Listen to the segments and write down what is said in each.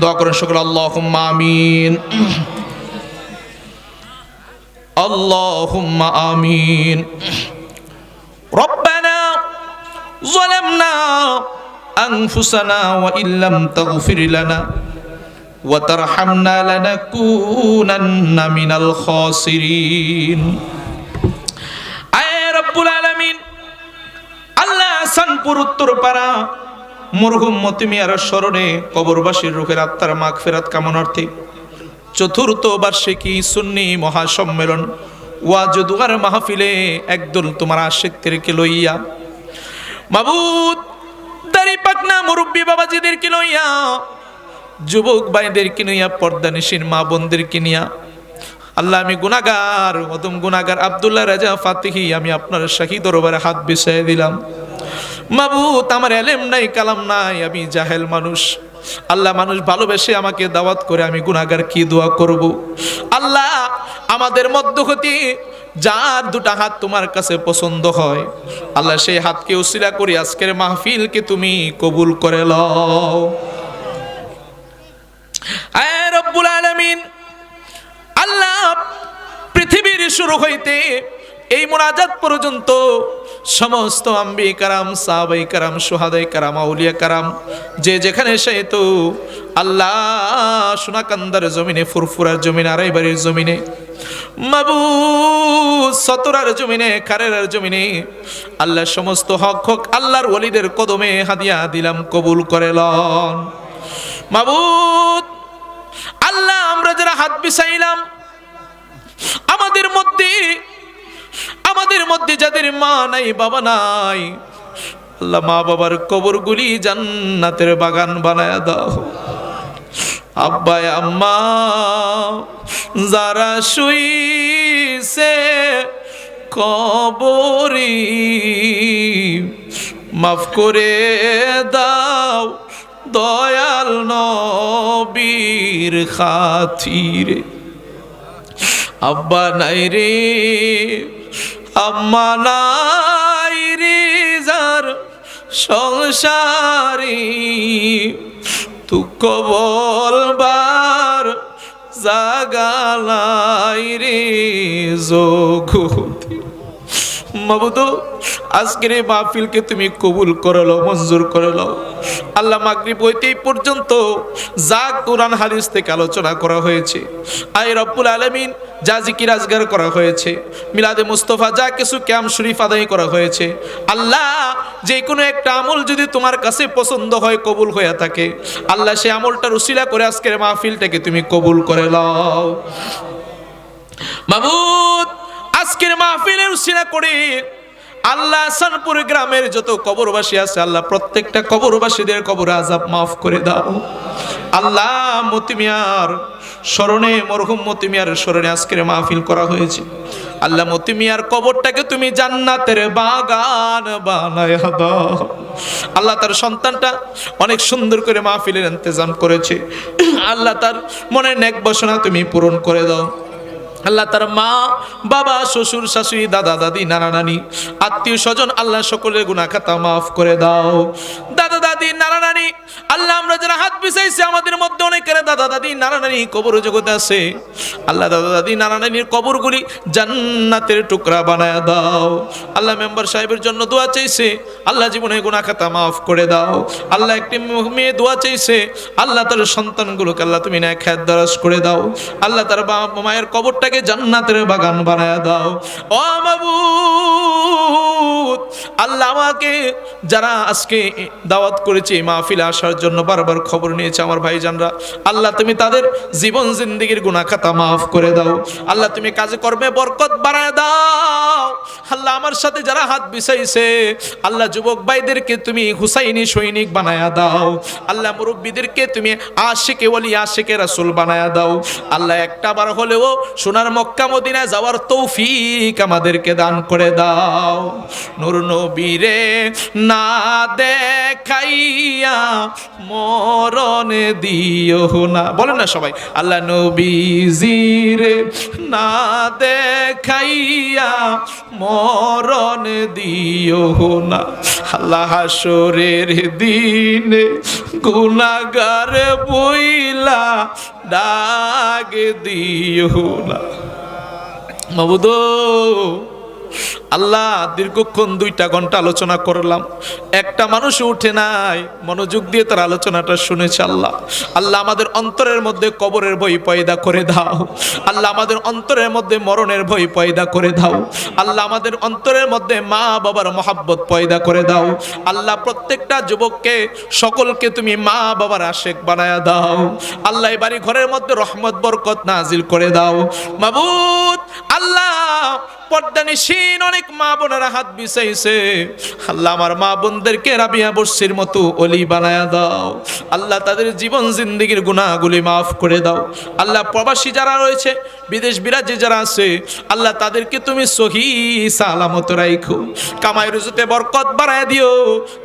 দোয়া করেন সকল আল্লাহ আমিন اللهم آمين ربنا ظلمنا أنفسنا وإن لم تغفر لنا وترحمنا لنكونن من الخاسرين আয় রব্বুল আলামিন আল্লাহ সানপুর উত্তরপাড়া মরহুম মতিমিয়ার স্মরণে কবরবাসীর রূপের আত্মার মাগ ফেরাত কামনার্থে চতুর্থ বার্ষিকী সুন্নি মহাসম্মেলন ওয়াজুদুয়ার মাহফিলে একদল তোমার আশেকদেরকে লইয়া। মাবুদ, দাড়ি পাকনা মুরব্বী বাবাজিদেরকে লইয়া, যুবক ভাইদেরকে নিয়া, পর্দা নিশির মা বোনদেরকে নিয়া। আল্লাহ, আমি গুনাগার মদম গুনাগার আব্দুল্লাহ রাজা ফাতিহি, আমি আপনার শাহী দরবারে হাত বিছাই দিলাম। মাবুত, আমার এলেম নাই, কালাম নাই, আমি জাহেল মানুষ। আল্লাহ মানুষ ভালোবেসে আমাকে দাওয়াত করে আমি গুনাগার কি দোয়া করব? আল্লাহ আমাদের মধ্য হতে যার দুটা হাত তোমার কাছে পছন্দ হয়, আল্লাহ সেই হাতকে উসিলা করি, আজকের মাহফিলকে তুমি কবুল করে লও। রব্বুল আলামিন, আল্লাহ পৃথিবীর শুরু হইতে এই মোনাজাত পর্যন্ত সমস্ত আম্বি কারাম, সাহাবাই কারাম, সোহাদাই কারাম, আউলিয়া কারাম, যে যেখানে সে তো আল্লাহ সোনাকান্দার জমিনে, ফুরফুরার জমিনে, আড়াইবাড়ির জমিনে মাবু সতরার জমিনে কারের জমিনে, আল্লাহ সমস্ত হক হক আল্লাহর ওলিদের কদমে হাদিয়া দিলাম, কবুল করে লন। মাবুদ, আল্লাহ আমরা যারা হাত বিছাইলাম, আমাদের মধ্যে আমাদের মধ্যে যাদের মা নাই, বাবা নাই, আল্লাহ মা বাবার কবরগুলি জান্নাতের বাগান বানায় দাও। আব্বাই আম্মা, যারা শুইছে কবরি মাফ করে দাও, দয়াল নবীর খাতিরে। আব্বা নাই রে আম্মা নাই রে যার সংসারী। দুঃখ বলবার জাগালাই রে যোগ মাবুদ আজকের এই মাহফিলকে তুমি কবুল করে লো মঞ্জুর করে লো আল্লাহ মাগরিব হইতে এই পর্যন্ত যা কোরআন হাদিস থেকে আলোচনা করা হয়েছে, আই রব্বুল আলমিন যা জিকির আজগার করা হয়েছে, মিলাদে মুস্তফা যা কিছু ক্যাম শরীফ আদায় করা হয়েছে, আল্লাহ যে কোনো একটা আমল যদি তোমার কাছে পছন্দ হয়, কবুল হয়ে থাকে। আল্লাহ সে আমলটার উসিলা করে আজকের মাহফিলটাকে তুমি কবুল করে লও মাবুদ, আজকের মাহফিলের উসিলা করে আল্লাহ সানপুর গ্রামের যত কবরবাসী আছে, আল্লাহ প্রত্যেকটা কবরবাসীদের কবর আজাব মাফ করে দাও। আল্লাহ মতিমিয়ার স্মরণে, মরহুম মতিমিয়ার স্মরণে আজকের মাহফিল করা হয়েছে। আল্লাহ মতিমিয়ার কবরটাকে তুমি জান্নাতের বাগান বানায় দাও। আল্লাহ তার সন্তানটা অনেক সুন্দর করে মাহফিলের ইন্তজাম করেছে। আল্লাহ তার মনের নেক বসনা তুমি পূরণ করে দাও। আল্লাহ তার মা, বাবা, শ্বশুর, শাশুড়ি, দাদা, দাদি, নানা, নানি, আত্মীয় স্বজন, আল্লাহ সকলের গুণা খাতা মাফ করে দাও। দাদা, দাদি, নানা, নানি, আল্লাহ আমরা যারা হাত পিছাইছি, আমাদের মধ্যে অনেকের দাদা, দাদি, নানা, নানি কবর জগতে আছে। আল্লাহ দাদা, দাদি, নানা, নানির কবরগুলি জান্নাতের টুকরা বানায় দাও। আল্লাহ মেম্বার সাহেবের জন্য দোয়া চাইছে আল্লাহ জীবনে গুণা খাতা মাফ করে দাও। আল্লাহ একটি মেয়ে দোয়া চাইছে। আল্লাহ তার সন্তানগুলোকে আল্লাহ তুমি না খ্যাত দরাজ করে দাও। আল্লাহ তার বাবা মায়ের কবরটাকে জান্নাতের বাগান বানায় দাও। ও মাবুদ, আল্লাহ আমাকে যারা আজকে দাওয়াত করেছে মাহফিলে আসার জন্য বারবার খবর নিয়েছে আমার ভাইজানরা, আল্লাহ তুমি তাদের জীবন জিন্দগির গুণা খাতা মাফ করে দাও। আল্লাহ তুমি কাজে কর্মে বরকত বাড়ায় দাও। আল্লাহ আমার সাথে যারা হাত বিছাইছে, আল্লাহ যুবক ভাইদেরকে তুমি হুসাইনি সৈনিক বানায়া দাও। আল্লাহ মুরব্বীদেরকে তুমি আশিকে ওলি, আশিকে রাসূল বানায়া দাও। আল্লাহ একটা বার হলেও সোনার মক্কা মদিনায় যাওয়ার তৌফিক আমাদেরকে দান করে দাও। নূর নবীরে না দেখাইয়া মরণ দিও না। বলেন না সবাই, আল্লাহ নবীজিরে না দেখাইয়া মরণ দিও না। আল্লাহ হাসরের দিনে গুনাগার বইলা ডাক দিও না। মাবুদ আল্লাহ দীর্ঘক্ষণ দুইটা ঘণ্টা আলোচনা করলাম। একটা মানুষ উঠে নাই, মনোযোগ দিয়ে তার আলোচনাটা শুনেছে আল্লাহ। আল্লাহ আমাদের অন্তরের মধ্যে কবরের ভয় পয়দা করে দাও। আল্লাহ আমাদের অন্তরের মধ্যে মরণের ভয় পয়দা করে দাও। আল্লাহ আমাদের অন্তরের মধ্যে মা বাবার মহাব্বত পয়দা করে দাও। আল্লাহ প্রত্যেকটা যুবককে, সকলকে তুমি মা বাবার আশেক বানায়া দাও। আল্লাহ বাড়ি ঘরের মধ্যে রহমত, বরকত নাজিল করে দাও। মাবুদ, আল্লাহ পর্দানিসীন অনেক মা বোনেরা হাত বিছাইছে আল্লাহ আমার মা বোনদেরকে রাবিয়া বর্ষির মতো অলি বানায়া দাও। আল্লাহ তাদের জীবন জিন্দিগির গুণাগুলি মাফ করে দাও। আল্লাহ প্রবাসী যারা রয়েছে, বিদেশ বিরাজে যারা আছে, আল্লাহ তাদেরকে তুমি সহি সালামত রাইখো। কামাই রুজুতে বরকত বাড়ায় দিও।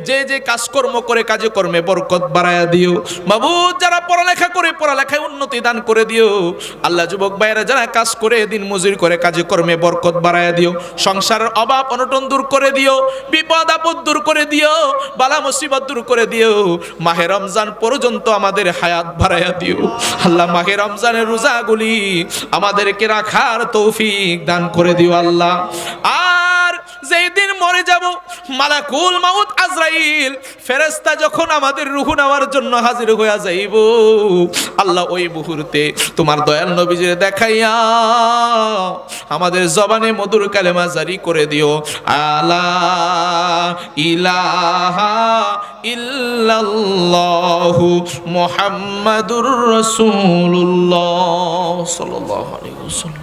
যে যে কাজকর্ম করে কাজে কর্মে বরকত বাড়ায় দিও। বাবু যারা পড়ালেখা করে পড়ালেখায় উন্নতি দান করে দিও। আল্লাহ যুবক ভাইয়েরা যারা কাজ করে দিন মজুর করে কাজে কর্মে বরকত বাড়ায় দিও। সংসারের অভাব অনটন দূর করে দিও, বিপদ আপদ দূর করে দিও, বালা মুসিবত দূর করে দিও। মাহে রমজান পর্যন্ত আমাদের হায়াত বাড়াইয়া দিও। আল্লাহ, মাহে রমজানের রোজাগুলি আমাদেরকে রাখার তৌফিক দান করে দিও আল্লাহ। আর যেই দিন মরে যাব, মালাকুল মাউত আজরাইল ফেরেস্তা যখন আমাদের রুহু নেওয়ার জন্য হাজির হইয়া যাইব, আল্লাহ ওই মুহূর্তে তোমার দয়াল নবীজির দেখাইয়া আমাদের জবানে মধুর কালেমা জারি করে দিও। আলা ইলাহা ইল্লাল্লাহু মুহাম্মাদুর রাসূলুল্লাহ সাল্লাল্লাহু আলাইহি ওয়াসাল্লাম।